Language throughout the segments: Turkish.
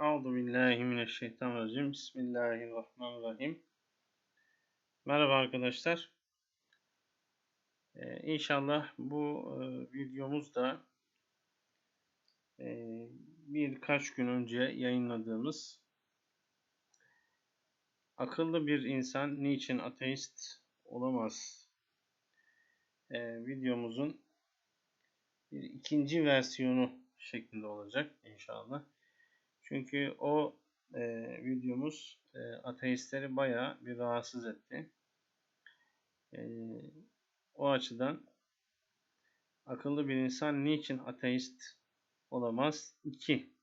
Euzu billahi mineşşeytanirracim. Bismillahirrahmanirrahim. Merhaba arkadaşlar. Ee, inşallah bu e, videomuzda e, birkaç gün önce yayınladığımız akıllı bir insan niçin ateist olamaz e, videomuzun bir ikinci versiyonu şeklinde olacak inşallah. Çünkü o e, videomuz e, ateistleri bayağı bir rahatsız etti. E, o açıdan akıllı bir insan niçin ateist olamaz? 2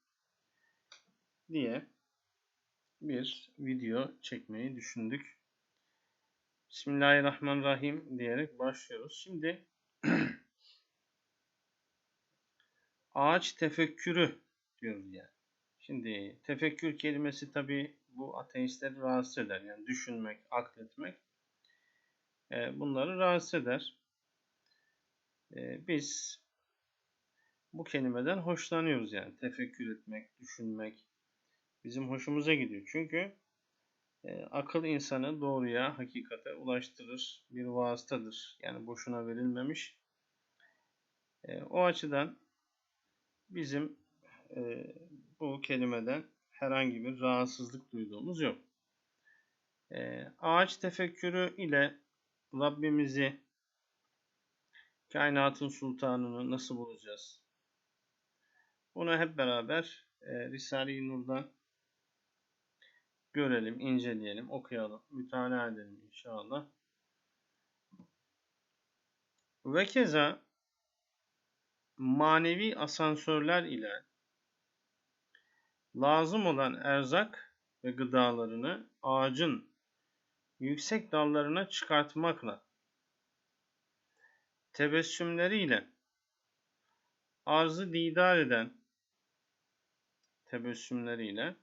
diye bir video çekmeyi düşündük. Bismillahirrahmanirrahim diyerek başlıyoruz. Şimdi ağaç tefekkürü diyoruz yani. Şimdi tefekkür kelimesi tabi bu ateistleri rahatsız eder. Yani düşünmek, akletmek e, bunları rahatsız eder. E, biz bu kelimeden hoşlanıyoruz yani. Tefekkür etmek, düşünmek bizim hoşumuza gidiyor. Çünkü e, akıl insanı doğruya, hakikate ulaştırır. Bir vasıtadır. Yani boşuna verilmemiş. E, o açıdan bizim e, bu kelimeden herhangi bir rahatsızlık duyduğumuz yok. E, ağaç tefekkürü ile Rabbimizi, kainatın sultanını nasıl bulacağız? Bunu hep beraber e, Risale-i Nur'dan görelim, inceleyelim, okuyalım, mütalaa edelim inşallah. Ve keza manevi asansörler ile lazım olan erzak ve gıdalarını ağacın yüksek dallarına çıkartmakla tebessümleriyle arzı didar eden tebessümleriyle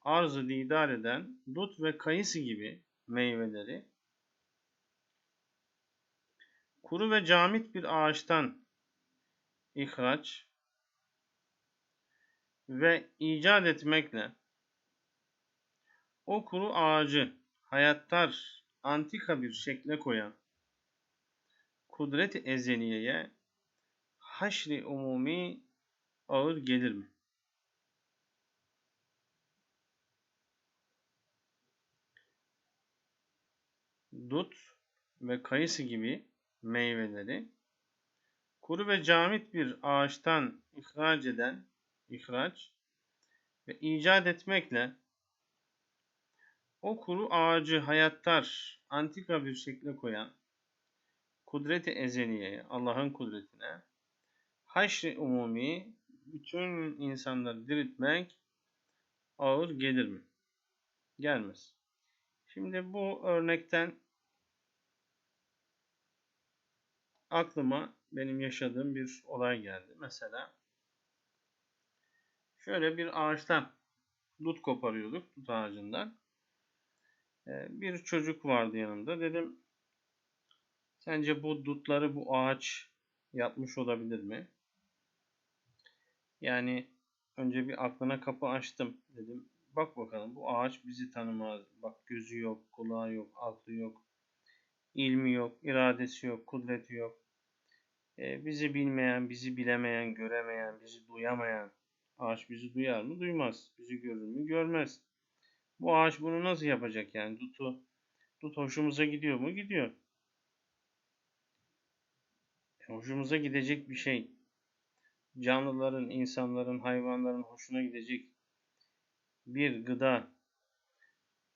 arzı didar eden dut ve kayısı gibi meyveleri kuru ve camit bir ağaçtan ihraç ve icat etmekle o kuru ağacı hayattar antika bir şekle koyan kudret-i ezeliyeye haşri umumi ağır gelir mi? Dut ve kayısı gibi meyveleri kuru ve camit bir ağaçtan ihraç eden ihraç ve icat etmekle o kuru ağacı hayattar, antika bir şekle koyan kudreti ezeliyeye, Allah'ın kudretine, haşri umumi, bütün insanları diriltmek ağır gelir mi? Gelmez. Şimdi bu örnekten aklıma benim yaşadığım bir olay geldi. Mesela şöyle bir ağaçtan dut koparıyorduk, dut ağacından. Ee, bir çocuk vardı yanımda. Dedim, sence bu dutları bu ağaç yapmış olabilir mi? Yani önce bir aklına kapı açtım. Dedim, bak bakalım bu ağaç bizi tanımaz. Bak gözü yok, kulağı yok, aklı yok, ilmi yok, iradesi yok, kudreti yok. Ee, bizi bilmeyen, bizi bilemeyen, göremeyen, bizi duyamayan, Ağaç bizi duyar mı? Duymaz. Bizi görür mü? Görmez. Bu ağaç bunu nasıl yapacak yani? Dutu, dut hoşumuza gidiyor mu? Gidiyor. E, hoşumuza gidecek bir şey. Canlıların, insanların, hayvanların hoşuna gidecek bir gıda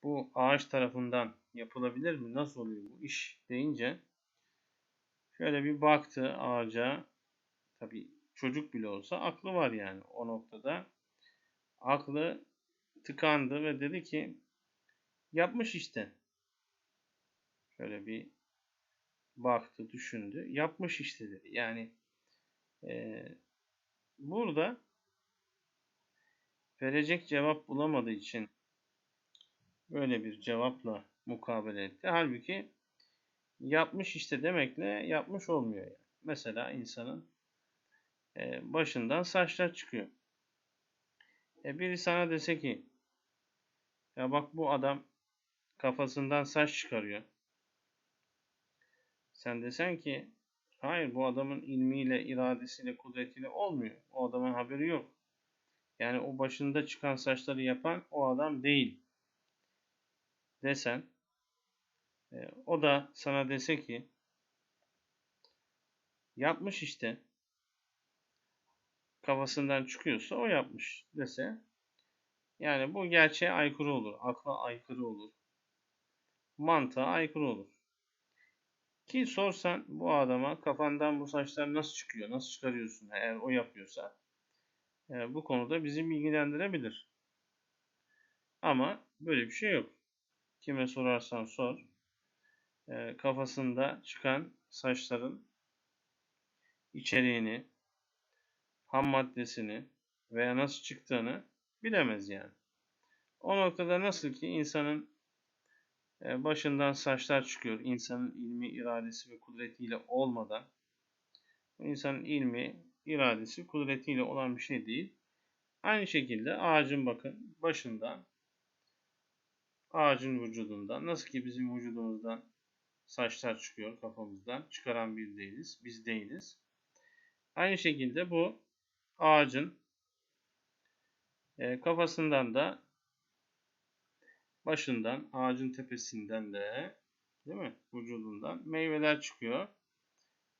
bu ağaç tarafından yapılabilir mi? Nasıl oluyor bu iş deyince şöyle bir baktı ağaca. Tabi çocuk bile olsa aklı var yani o noktada. Aklı tıkandı ve dedi ki yapmış işte. Şöyle bir baktı, düşündü. Yapmış işte dedi. Yani e, burada verecek cevap bulamadığı için böyle bir cevapla mukabele etti. Halbuki yapmış işte demekle yapmış olmuyor. Yani. Mesela insanın e, başından saçlar çıkıyor. E biri sana dese ki ya bak bu adam kafasından saç çıkarıyor. Sen desen ki hayır bu adamın ilmiyle, iradesiyle, kudretiyle olmuyor. O adamın haberi yok. Yani o başında çıkan saçları yapan o adam değil desen e, o da sana dese ki yapmış işte kafasından çıkıyorsa o yapmış dese yani bu gerçeğe aykırı olur. Akla aykırı olur. Mantığa aykırı olur. Ki sorsan bu adama kafandan bu saçlar nasıl çıkıyor, nasıl çıkarıyorsun eğer o yapıyorsa e, bu konuda bizi bilgilendirebilir. Ama böyle bir şey yok. Kime sorarsan sor. E, kafasında çıkan saçların içeriğini, ham maddesini veya nasıl çıktığını bilemez yani. O noktada nasıl ki insanın e, başından saçlar çıkıyor. insanın ilmi, iradesi ve kudretiyle olmadan insanın ilmi, iradesi, kudretiyle olan bir şey değil. Aynı şekilde ağacın bakın başından ağacın vücudundan nasıl ki bizim vücudumuzdan saçlar çıkıyor kafamızdan çıkaran bir değiliz. Biz değiliz. Aynı şekilde bu ağacın e, kafasından da başından, ağacın tepesinden de değil mi? Vücudundan meyveler çıkıyor.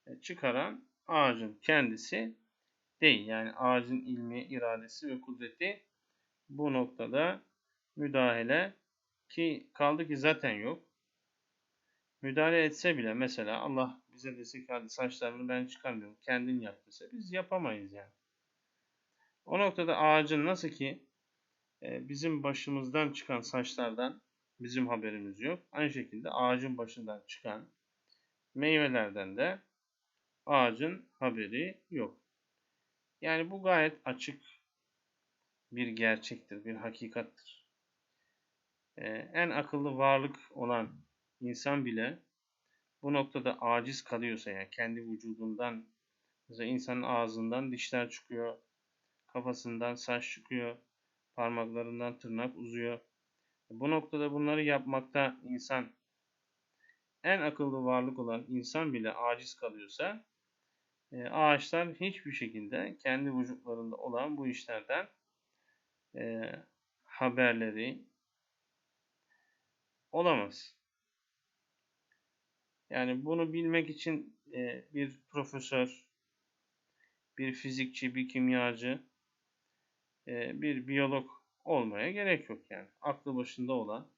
E, çıkaran ağacın kendisi değil. Yani ağacın ilmi, iradesi ve kudreti bu noktada müdahale ki kaldı ki zaten yok. Müdahale etse bile mesela Allah bize dese ki hadi saçlarını ben çıkarmıyorum kendin yap dese biz yapamayız yani. O noktada ağacın nasıl ki e, bizim başımızdan çıkan saçlardan bizim haberimiz yok. Aynı şekilde ağacın başından çıkan meyvelerden de ağacın haberi yok. Yani bu gayet açık bir gerçektir, bir hakikattir. Ee, en akıllı varlık olan insan bile bu noktada aciz kalıyorsa yani kendi vücudundan mesela insanın ağzından dişler çıkıyor, kafasından saç çıkıyor, parmaklarından tırnak uzuyor. Bu noktada bunları yapmakta insan en akıllı varlık olan insan bile aciz kalıyorsa e, ağaçlar hiçbir şekilde kendi vücutlarında olan bu işlerden e, haberleri olamaz. Yani bunu bilmek için e, bir profesör, bir fizikçi, bir kimyacı, e, bir biyolog olmaya gerek yok yani. Aklı başında olan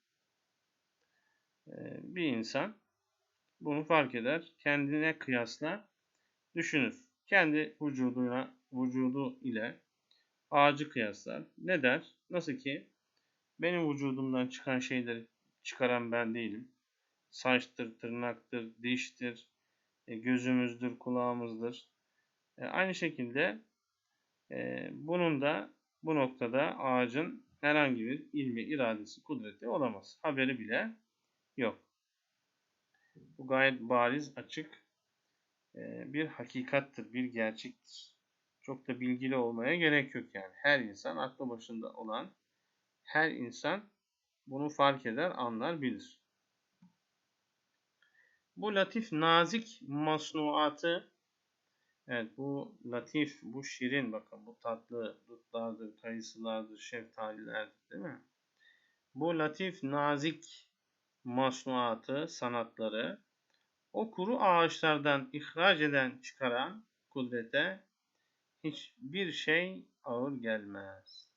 e, bir insan bunu fark eder. Kendine kıyasla düşünür. Kendi vücuduna, vücudu ile ağacı kıyaslar. Ne der? Nasıl ki benim vücudumdan çıkan şeyleri çıkaran ben değilim. Saçtır, tırnaktır, diştir, e, gözümüzdür, kulağımızdır. Aynı şekilde bunun da bu noktada ağacın herhangi bir ilmi, iradesi, kudreti olamaz. Haberi bile yok. Bu gayet bariz, açık bir hakikattır, bir gerçektir. Çok da bilgili olmaya gerek yok yani. Her insan, aklı başında olan her insan bunu fark eder, anlar, bilir. Bu latif, nazik masnuatı Evet bu latif, bu şirin bakın bu tatlı dutlardır, kayısılardır, şeftalilerdir değil mi? Bu latif, nazik masnuatı, sanatları o kuru ağaçlardan ihraç eden, çıkaran kudrete hiçbir şey ağır gelmez.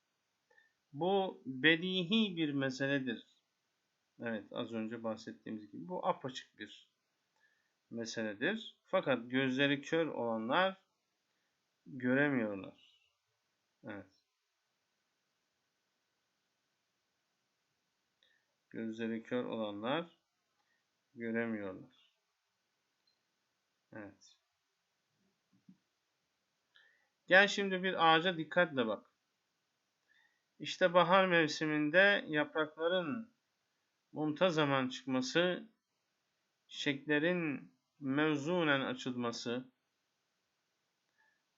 Bu bedihi bir meseledir. Evet az önce bahsettiğimiz gibi bu apaçık bir meseledir. Fakat gözleri kör olanlar göremiyorlar. Evet. Gözleri kör olanlar göremiyorlar. Evet. Gel şimdi bir ağaca dikkatle bak. İşte bahar mevsiminde yaprakların muntazaman çıkması, çiçeklerin mevzunen açılması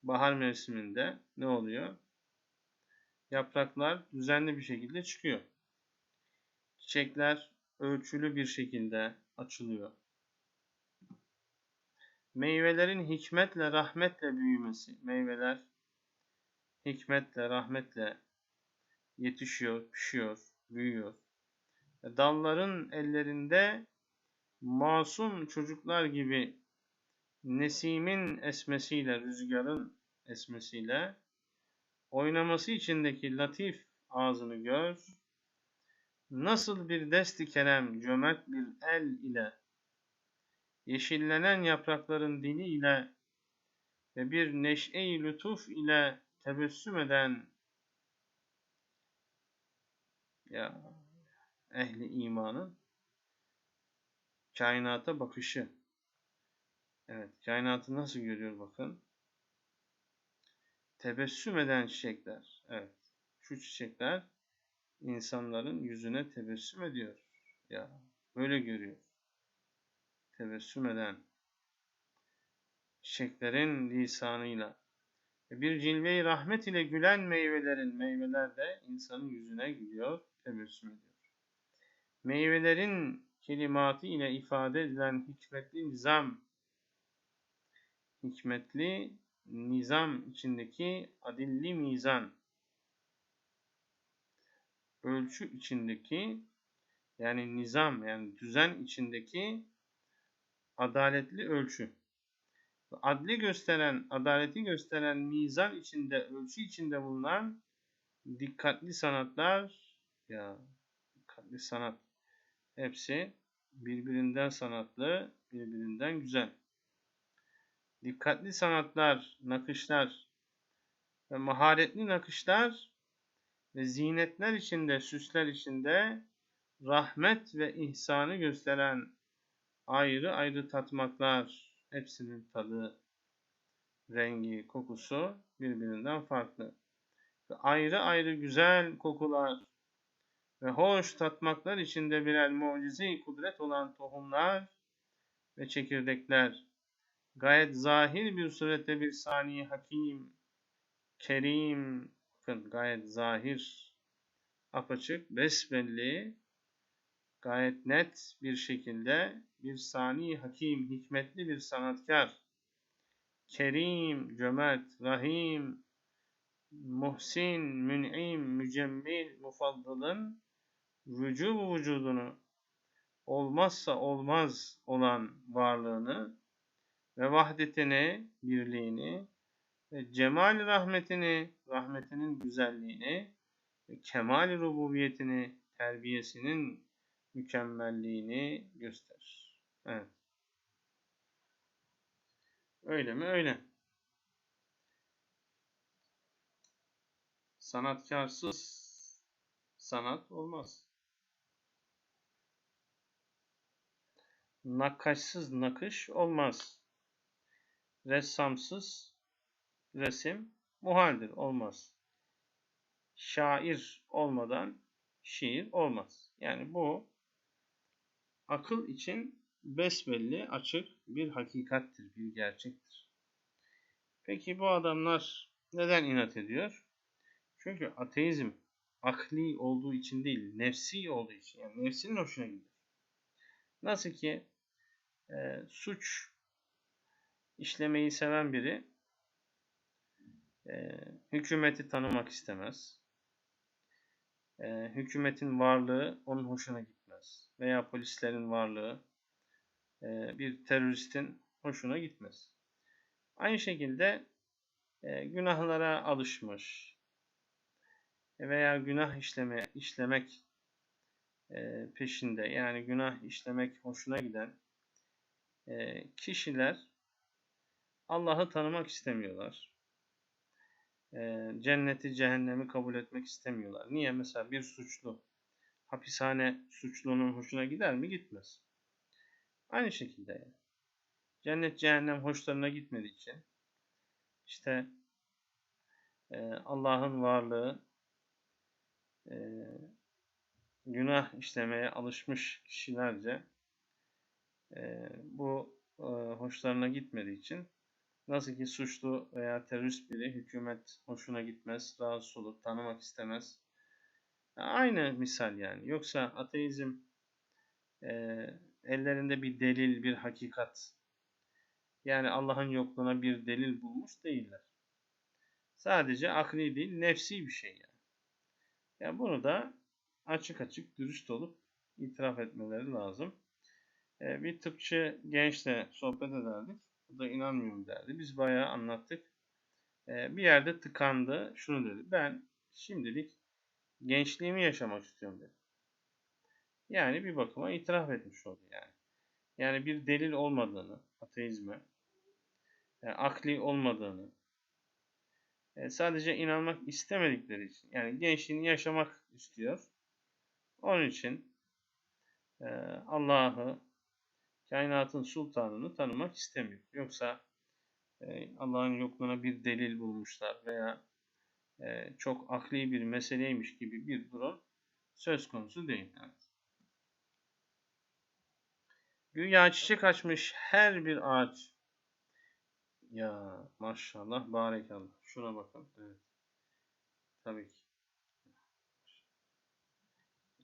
bahar mevsiminde ne oluyor? yapraklar düzenli bir şekilde çıkıyor. Çiçekler ölçülü bir şekilde açılıyor. Meyvelerin hikmetle, rahmetle büyümesi. Meyveler hikmetle, rahmetle yetişiyor, pişiyor, büyüyor. Dalların ellerinde masum çocuklar gibi nesimin esmesiyle, rüzgarın esmesiyle oynaması içindeki latif ağzını gör. Nasıl bir desti kerem, cömert bir el ile, yeşillenen yaprakların dili ile ve bir neşe-i lütuf ile tebessüm eden ya ehli imanın kainata bakışı. Evet, kainatı nasıl görüyor bakın. Tebessüm eden çiçekler. Evet, şu çiçekler insanların yüzüne tebessüm ediyor. Ya, böyle görüyor. Tebessüm eden çiçeklerin lisanıyla bir cilve-i rahmet ile gülen meyvelerin meyveler de insanın yüzüne gülüyor, tebessüm ediyor. Meyvelerin kelimatı ile ifade edilen hikmetli nizam, hikmetli nizam içindeki adilli mizan, ölçü içindeki yani nizam yani düzen içindeki adaletli ölçü. Adli gösteren, adaleti gösteren mizan içinde, ölçü içinde bulunan dikkatli sanatlar ya dikkatli sanat hepsi birbirinden sanatlı, birbirinden güzel. Dikkatli sanatlar, nakışlar ve maharetli nakışlar ve zinetler içinde, süsler içinde rahmet ve ihsanı gösteren ayrı ayrı tatmaklar, hepsinin tadı, rengi, kokusu birbirinden farklı. Ve ayrı ayrı güzel kokular ve hoş tatmaklar içinde birer mucize kudret olan tohumlar ve çekirdekler. Gayet zahir bir surette bir sani hakim, kerim, bakın gayet zahir, apaçık, besbelli, gayet net bir şekilde bir sani hakim, hikmetli bir sanatkar, kerim, cömert, rahim, muhsin, mün'im, mücemmil, mufaddılın vücubu vücudunu olmazsa olmaz olan varlığını ve vahdetini, birliğini ve cemal rahmetini, rahmetinin güzelliğini ve kemal rububiyetini, terbiyesinin mükemmelliğini gösterir. Evet. Öyle mi? Öyle. Sanatkarsız sanat olmaz. Nakaşsız nakış olmaz. Ressamsız resim muhaldir, olmaz. Şair olmadan şiir olmaz. Yani bu akıl için besbelli, açık bir hakikattir, bir gerçektir. Peki bu adamlar neden inat ediyor? Çünkü ateizm akli olduğu için değil, nefsi olduğu için. Yani nefsinin hoşuna gidiyor. Nasıl ki e, suç işlemeyi seven biri e, hükümeti tanımak istemez. E, hükümetin varlığı onun hoşuna gitmez. Veya polislerin varlığı e, bir teröristin hoşuna gitmez. Aynı şekilde e, günahlara alışmış veya günah işleme, işlemek e, peşinde yani günah işlemek hoşuna giden e, kişiler Allah'ı tanımak istemiyorlar. E, cenneti, cehennemi kabul etmek istemiyorlar. Niye? Mesela bir suçlu hapishane suçlunun hoşuna gider mi? Gitmez. Aynı şekilde yani. Cennet, cehennem hoşlarına gitmediği için işte Allah'ın varlığı günah işlemeye alışmış kişilerce bu hoşlarına gitmediği için Nasıl ki suçlu veya terörist biri hükümet hoşuna gitmez, rahatsız olur, tanımak istemez. Aynı misal yani. Yoksa ateizm e, ellerinde bir delil, bir hakikat. Yani Allah'ın yokluğuna bir delil bulmuş değiller. Sadece akli değil, nefsi bir şey yani. Yani bunu da açık açık dürüst olup itiraf etmeleri lazım. E, bir tıpçı gençle sohbet ederdik. O da inanmıyorum derdi. Biz bayağı anlattık. E, bir yerde tıkandı. Şunu dedi. Ben şimdilik gençliğimi yaşamak istiyorum dedi. Yani bir bakıma itiraf etmiş oldu yani. Yani bir delil olmadığını, ateizme, yani akli olmadığını, e, sadece inanmak istemedikleri için, yani gençliğini yaşamak istiyor. Onun için e, Allah'ı, kainatın sultanını tanımak istemiyor. Yoksa e, Allah'ın yokluğuna bir delil bulmuşlar veya e, çok akli bir meseleymiş gibi bir durum söz konusu değil. Evet. Güya çiçek açmış her bir ağaç. Ya maşallah barekallah. Şuna bakın. Evet. Tabii ki.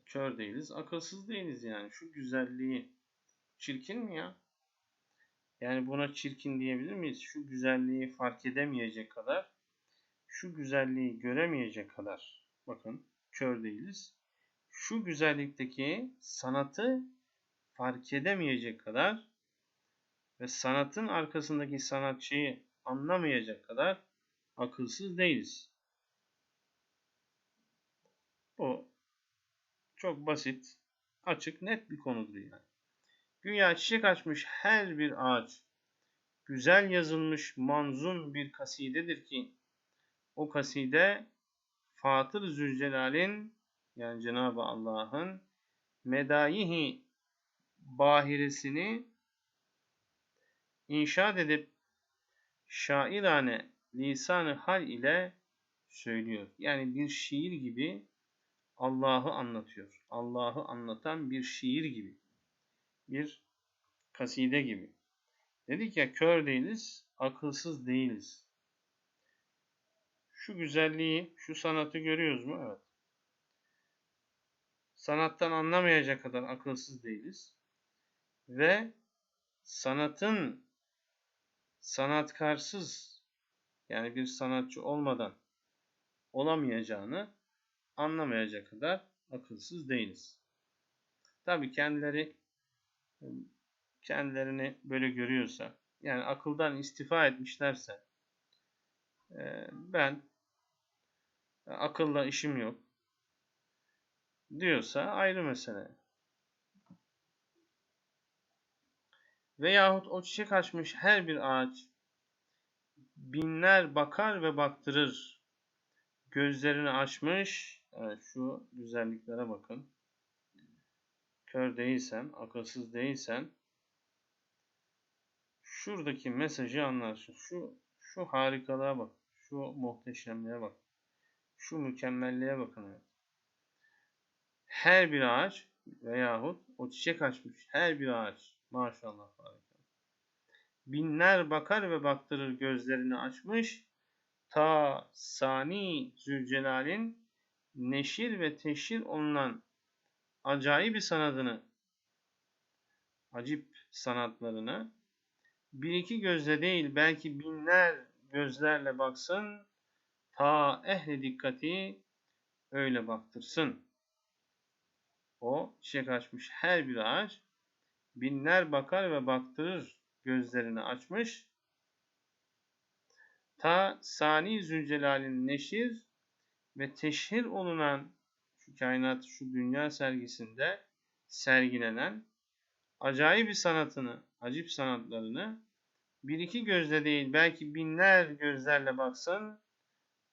Kör değiliz, akılsız değiliz yani. Şu güzelliği çirkin mi ya? Yani buna çirkin diyebilir miyiz? Şu güzelliği fark edemeyecek kadar şu güzelliği göremeyecek kadar bakın kör değiliz. Şu güzellikteki sanatı fark edemeyecek kadar ve sanatın arkasındaki sanatçıyı anlamayacak kadar akılsız değiliz. Bu çok basit, açık, net bir konudur yani. Güya çiçek açmış her bir ağaç, güzel yazılmış manzun bir kasidedir ki, o kaside Fatır Zülcelal'in yani Cenab-ı Allah'ın medayihi bahiresini inşaat edip şairane lisanı hal ile söylüyor. Yani bir şiir gibi Allah'ı anlatıyor. Allah'ı anlatan bir şiir gibi. Bir kaside gibi. Dedik ya kör değiliz, akılsız değiliz. Şu güzelliği, şu sanatı görüyoruz mu? Evet. Sanattan anlamayacak kadar akılsız değiliz. Ve sanatın sanatkarsız yani bir sanatçı olmadan olamayacağını anlamayacak kadar akılsız değiliz. Tabii kendileri kendilerini böyle görüyorsa yani akıldan istifa etmişlerse ben akılla işim yok diyorsa ayrı mesele. Veyahut o çiçek açmış her bir ağaç binler bakar ve baktırır. Gözlerini açmış. Evet, şu güzelliklere bakın. Kör değilsen, akılsız değilsen şuradaki mesajı anlarsın. Şu şu harikalığa bak. Şu muhteşemliğe bak. Şu mükemmelliğe bakın. Her bir ağaç veyahut o çiçek açmış her bir ağaç maşallah harika. Binler bakar ve baktırır gözlerini açmış. Ta Sani Zülcelal'in neşir ve teşhir olunan acayip bir sanatını, acip sanatlarını bir iki gözle değil belki binler gözlerle baksın ta ehli dikkati öyle baktırsın. O çiçek açmış her bir ağaç binler bakar ve baktırır gözlerini açmış. Ta Sani Zülcelal'in neşir ve teşhir olunan şu kainat, şu dünya sergisinde sergilenen acayip bir sanatını, acip sanatlarını bir iki gözle değil belki binler gözlerle baksın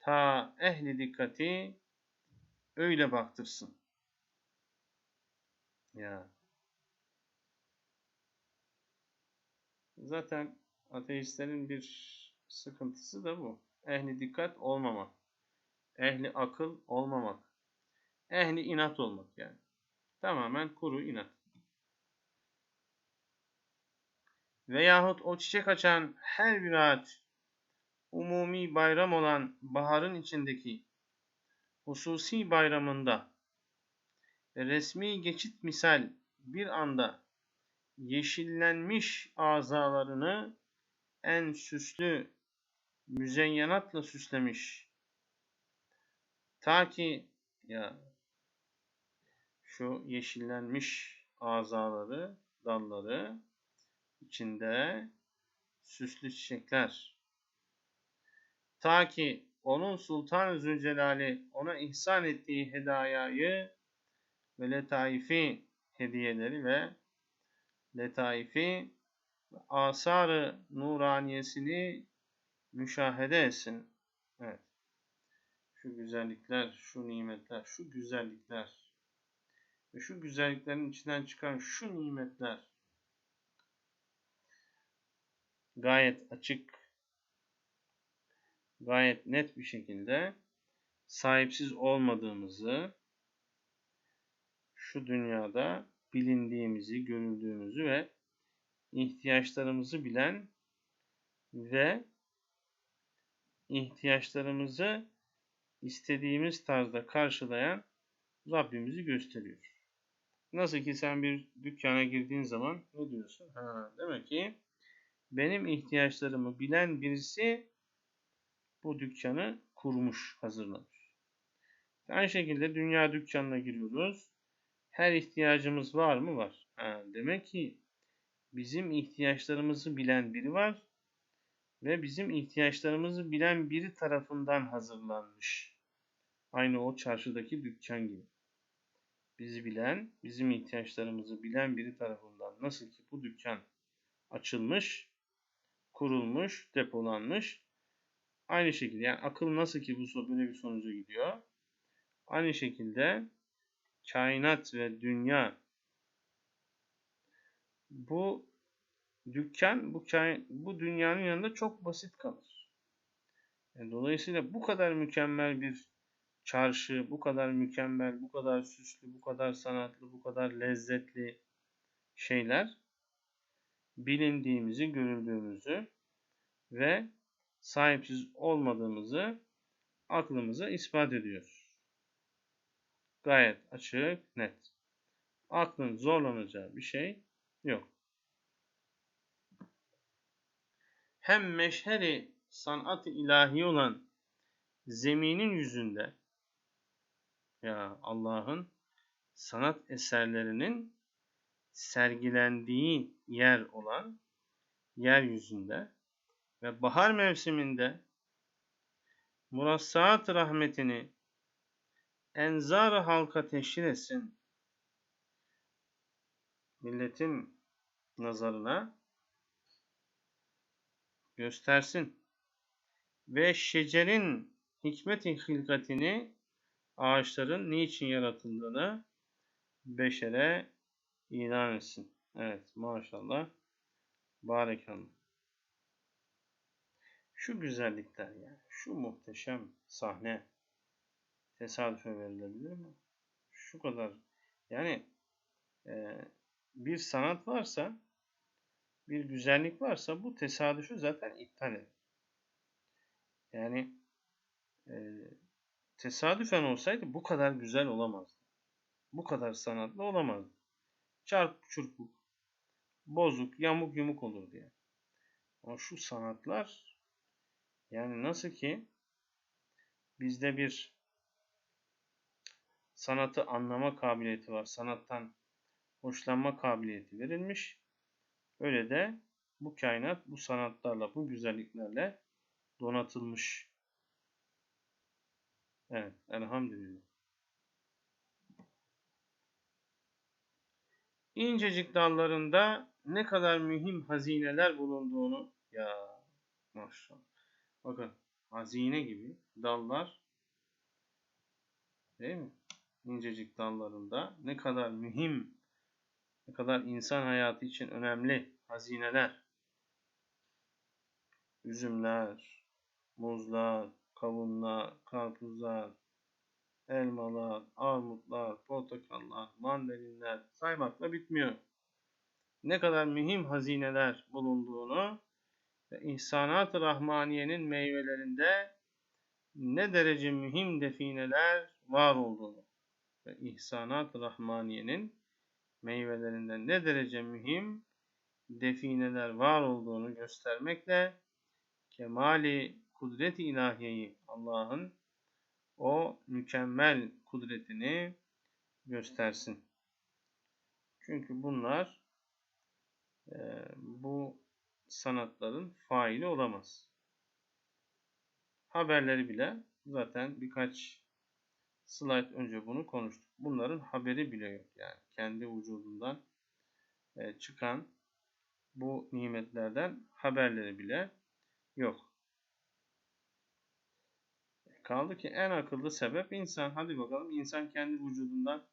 ta ehli dikkati öyle baktırsın. Ya. Zaten ateistlerin bir sıkıntısı da bu. Ehli dikkat olmamak. Ehli akıl olmamak. Ehli inat olmak yani. Tamamen kuru inat. Veyahut o çiçek açan her bir ağaç umumi bayram olan baharın içindeki hususi bayramında resmi geçit misal bir anda yeşillenmiş azalarını en süslü müzeyyenatla süslemiş. Ta ki ya şu yeşillenmiş azaları, dalları içinde süslü çiçekler. Ta ki onun Sultan Zülcelal'i ona ihsan ettiği hedayayı ve letaifi hediyeleri ve letaifi ve asarı nuraniyesini müşahede etsin. Evet. Şu güzellikler, şu nimetler, şu güzellikler ve şu güzelliklerin içinden çıkan şu nimetler gayet açık, gayet net bir şekilde sahipsiz olmadığımızı, şu dünyada bilindiğimizi, görüldüğümüzü ve ihtiyaçlarımızı bilen ve ihtiyaçlarımızı istediğimiz tarzda karşılayan Rabbimizi gösteriyor. Nasıl ki sen bir dükkana girdiğin zaman ne diyorsun? Ha, demek ki benim ihtiyaçlarımı bilen birisi bu dükkanı kurmuş, hazırlamış. Aynı şekilde dünya dükkanına giriyoruz. Her ihtiyacımız var mı? Var. Ha, demek ki bizim ihtiyaçlarımızı bilen biri var ve bizim ihtiyaçlarımızı bilen biri tarafından hazırlanmış. Aynı o çarşıdaki dükkan gibi. Bizi bilen, bizim ihtiyaçlarımızı bilen biri tarafından nasıl ki bu dükkan açılmış, kurulmuş, depolanmış. Aynı şekilde yani akıl nasıl ki bu böyle bir sonuca gidiyor. Aynı şekilde kainat ve dünya bu dükkan bu kain, bu dünyanın yanında çok basit kalır. Yani dolayısıyla bu kadar mükemmel bir çarşı, bu kadar mükemmel, bu kadar süslü, bu kadar sanatlı, bu kadar lezzetli şeyler bilindiğimizi, görüldüğümüzü ve sahipsiz olmadığımızı aklımıza ispat ediyor. Gayet açık, net. Aklın zorlanacağı bir şey yok. Hem meşheri sanat-ı ilahi olan zeminin yüzünde ya Allah'ın sanat eserlerinin sergilendiği yer olan yeryüzünde ve bahar mevsiminde murassaat rahmetini enzar halka teşhir etsin. Milletin nazarına göstersin. Ve şecerin hikmet-i hilkatini ağaçların niçin yaratıldığını beşere ilan etsin. Evet maşallah. Barekallah. Şu güzellikler yani. Şu muhteşem sahne tesadüfe verilebilir mi? Şu kadar. Yani e, bir sanat varsa bir güzellik varsa bu tesadüfü zaten iptal eder. Yani e, tesadüfen olsaydı bu kadar güzel olamazdı. Bu kadar sanatlı olamazdı. Çarp çurpuk, bozuk, yamuk yumuk olur diye. Ama şu sanatlar yani nasıl ki bizde bir sanatı anlama kabiliyeti var. Sanattan hoşlanma kabiliyeti verilmiş. Öyle de bu kainat bu sanatlarla, bu güzelliklerle donatılmış. Evet, elhamdülillah. İncecik dallarında ne kadar mühim hazineler bulunduğunu ya maşallah. Bakın hazine gibi dallar değil mi? İncecik dallarında ne kadar mühim, ne kadar insan hayatı için önemli hazineler. Üzümler, muzlar, kavunlar, karpuzlar, elmalar, armutlar, portakallar, mandalinler saymakla bitmiyor. Ne kadar mühim hazineler bulunduğunu ve ihsanat-ı rahmaniyenin meyvelerinde ne derece mühim defineler var olduğunu ve ihsanat-ı rahmaniyenin meyvelerinden ne derece mühim defineler var olduğunu göstermekle kemali kudret-i ilahiyeyi Allah'ın o mükemmel kudretini göstersin. Çünkü bunlar bu sanatların faili olamaz. Haberleri bile zaten birkaç slide önce bunu konuştuk. Bunların haberi bile yok yani. Kendi vücudundan e, çıkan bu nimetlerden haberleri bile yok. Kaldı ki en akıllı sebep insan. Hadi bakalım insan kendi vücudundan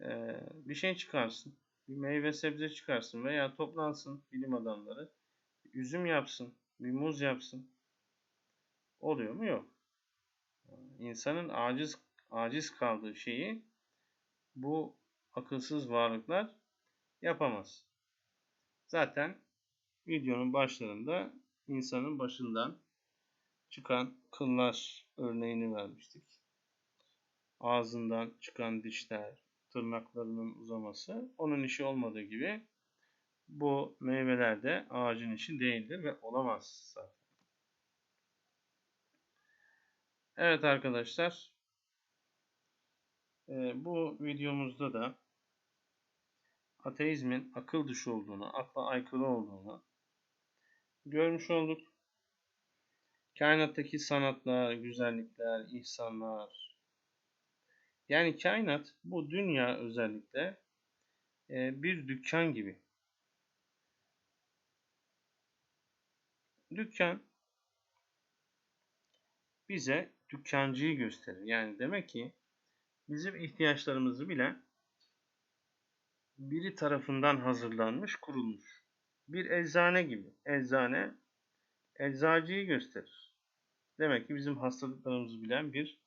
e, bir şey çıkarsın. Bir meyve sebze çıkarsın veya toplansın bilim adamları. Üzüm yapsın, bir muz yapsın. Oluyor mu? Yok. İnsanın aciz aciz kaldığı şeyi bu akılsız varlıklar yapamaz. Zaten videonun başlarında insanın başından çıkan kıllar örneğini vermiştik. Ağzından çıkan dişler, tırnaklarının uzaması onun işi olmadığı gibi bu meyveler de ağacın işi değildir ve olamaz zaten. Evet arkadaşlar bu videomuzda da ateizmin akıl dışı olduğunu, akla aykırı olduğunu görmüş olduk. Kainattaki sanatlar, güzellikler, ihsanlar. Yani kainat bu dünya özellikle e, bir dükkan gibi. Dükkan bize dükkancıyı gösterir. Yani demek ki bizim ihtiyaçlarımızı bile biri tarafından hazırlanmış, kurulmuş. Bir eczane gibi. Eczane eczacıyı gösterir. Demek ki bizim hastalıklarımızı bilen bir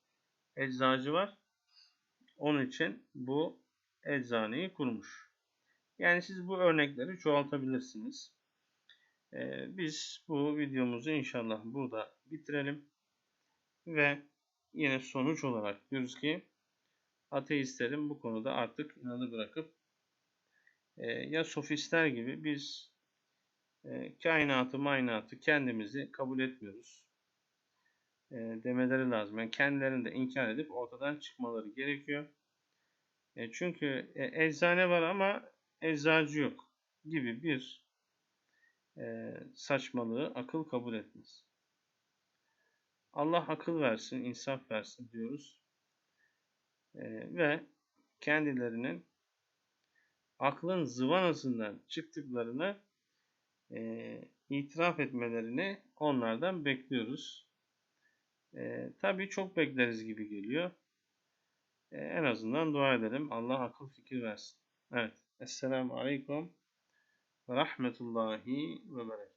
eczacı var. Onun için bu eczaneyi kurmuş. Yani siz bu örnekleri çoğaltabilirsiniz. Ee, biz bu videomuzu inşallah burada bitirelim. Ve yine sonuç olarak diyoruz ki ateistlerin bu konuda artık inanı bırakıp e, ya sofistler gibi biz e, kainatı maynatı kendimizi kabul etmiyoruz e, demeleri lazım. Yani kendilerini de inkar edip ortadan çıkmaları gerekiyor. E, çünkü e, eczane var ama eczacı yok gibi bir e, saçmalığı akıl kabul etmez. Allah akıl versin, insaf versin diyoruz. E, ve kendilerinin aklın zıvanasından çıktıklarını e, itiraf etmelerini onlardan bekliyoruz. E, tabii çok bekleriz gibi geliyor. E, en azından dua edelim. Allah akıl fikir versin. Evet. Esselamu Aleyküm ve Rahmetullahi ve Berekatuhu.